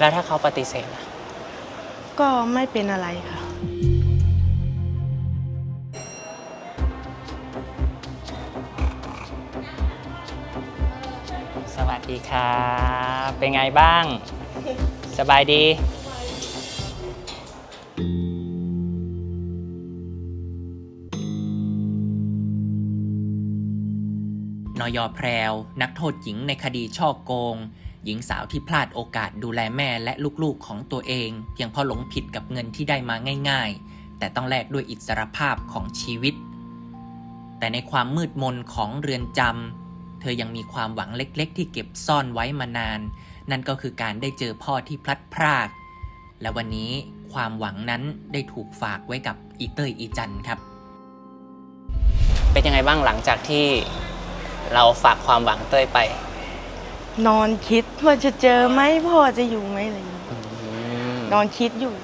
แล้วถ้าเขาปฏิเสธล่ะก็ไม่เป็นอะไรค่ะ สวัสดีครับ เป็นไงบ้าง สบายดีนอยอแพรว นักโทษหญิงในคดีช่อโกง หญิงสาวที่พลาดโอกาสดูแลแม่และลูกๆของตัวเอง เพียงเพราะหลงผิดกับเงินที่ได้มาง่าย ๆ แต่ต้องแลกด้วยอิสรภาพของชีวิต แต่ในความมืดมนของเรือนจำเธอยังมีความหวังเล็กๆ ที่เก็บซ่อนไว้มานาน นั่นก็คือการได้เจอพ่อที่พลัดพราก และวันนี้ความหวังนั้นได้ถูกฝากไว้กับอีเตอร์อีจันครับ เป็นยังไงบ้างหลังจากที่เราฝากความหวังเต้ยไป นอนคิดว่าจะเจอไหมพ่อจะอยู่ไหมอะไรอย่างเงี้ยนอนคิดอยู่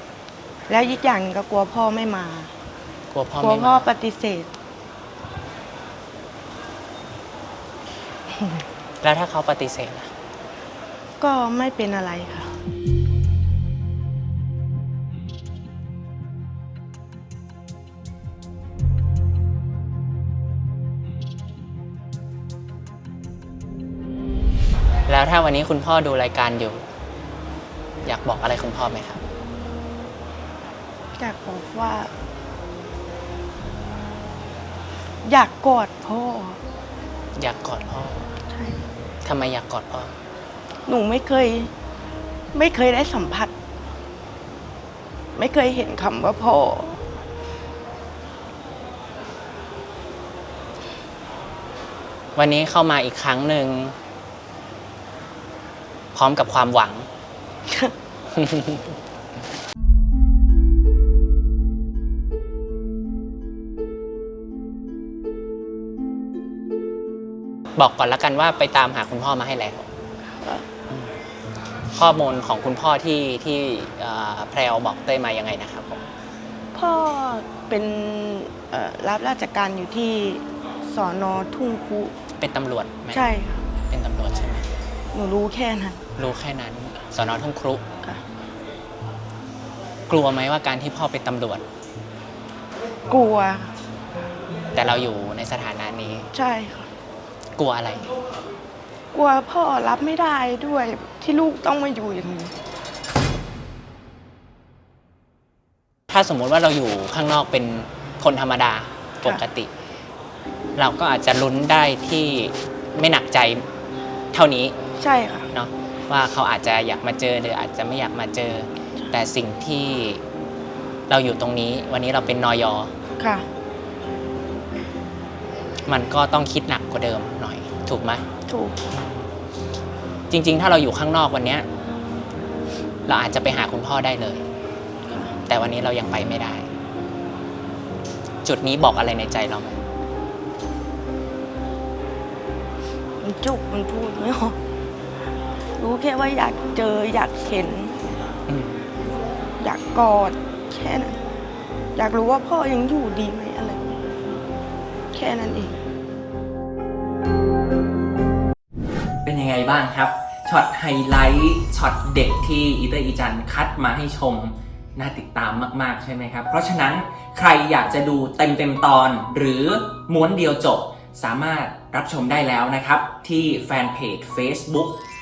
แล้วอีกอย่างหนึ่งก็กลัวพ่อไม่มากลัวพ่อกลัวไม่พ่อมาปฏิเสธ แล้วถ้าเขาปฏิเสธล่ะก็ไม่เป็นอะไรค่ะ ถ้าวันนี้คุณพ่อดูรายการอยู่ อยากบอกอะไรคุณพ่อไหมครับ อยากบอกว่า อยากกอดพ่อ อยากกอดพ่อใช่ทำไมอยากกอดพ่อ หนูไม่เคย ไม่เคยได้สัมผัส ไม่เคยเห็นคำว่าพ่อ วันนี้เข้ามาอีกครั้งหนึ่ง พร้อมกับความหวัง บอกก่อนละกันว่าไปตามหาคุณพ่อมาให้แล้วอืมข้อมูลของคุณพ่อที่ที่เอ่อแพรวบอกเต้ยมายังไงนะครับผมพ่อเป็นเอ่อรับราชการอยู่ที่สอนอทุ่งคุเป็นตำรวจไหมใช่ค่ะ หนูรู้แค่นั้นรู้แค่นั้นสอนอทุ่งครุ ค่ะ กลัวไหมว่าการที่พ่อเป็นตำรวจ กลัวแต่เราอยู่ในสถานะนี้ ใช่ค่ะ กลัวอะไร กลัวพ่อรับไม่ได้ด้วยที่ลูกต้องมาอยู่อย่างนี้ ถ้าสมมุติว่าเราอยู่ข้างนอกเป็นคนธรรมดาปกติ เราก็อาจจะลุ้นได้ที่ไม่หนักใจเท่านี้ ใช่ค่ะ เนาะว่าเขาอาจจะอยากมาเจอหรืออาจจะไม่อยากมาเจอ แต่สิ่งที่เราอยู่ตรงนี้ วันนี้เราเป็นนอยอค่ะ มันก็ต้องคิดหนักกว่าเดิมหน่อย ถูกไหมถูก จริง ๆ ถ้าเราอยู่ข้างนอกวันเนี้ยเราอาจจะไปหาคุณพ่อได้เลย แต่วันนี้เรายังไปไม่ได้ จุดนี้บอกอะไรในใจเราไหม มันจุกมันพูดไม่ออก รู้แค่ว่าอยากเจออยากเห็นอืมอยากกอดแค่นั้นอยากรู้ว่าพ่อยังอยู่ดีไหมอะไร แค่นั้นเอง เป็นยังไงบ้างครับช็อตไฮไลท์ช็อตเด็กที่อีเตอร์อีจันคัดมาให้ชมน่าติดตามมาก ๆ ใช่ไหมครับ เพราะฉะนั้นใครอยากจะดูเต็มเต็มๆตอน หรือม้วนเดียวจบ สามารถรับชมได้แล้วนะครับ ที่แฟนเพจ Facebook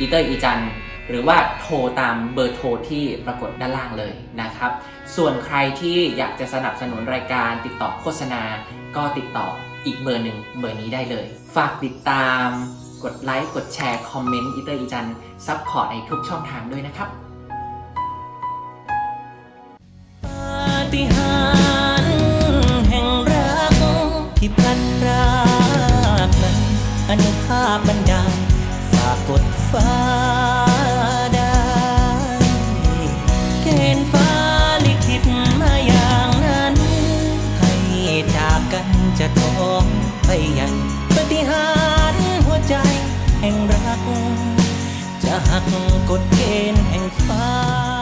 อีเตอร์อีจันหรือว่าโทรตามเบอร์โทรที่ปรากฏด้านล่างเลยนะครับ ส่วนใครที่อยากจะสนับสนุนรายการติดต่อโฆษณา ก็ติดต่ออีกเบอร์หนึ่งเบอร์นี้ได้เลย ฝากติดตาม กดไลค์ กดแชร์ คอมเมนต์อีเตอร์อีจันซัพพอร์ตในทุกช่องทางด้วยนะครับปาฏิหาริ ห่งรัก จะหักกฎเกณฑ์แห่งฟ้า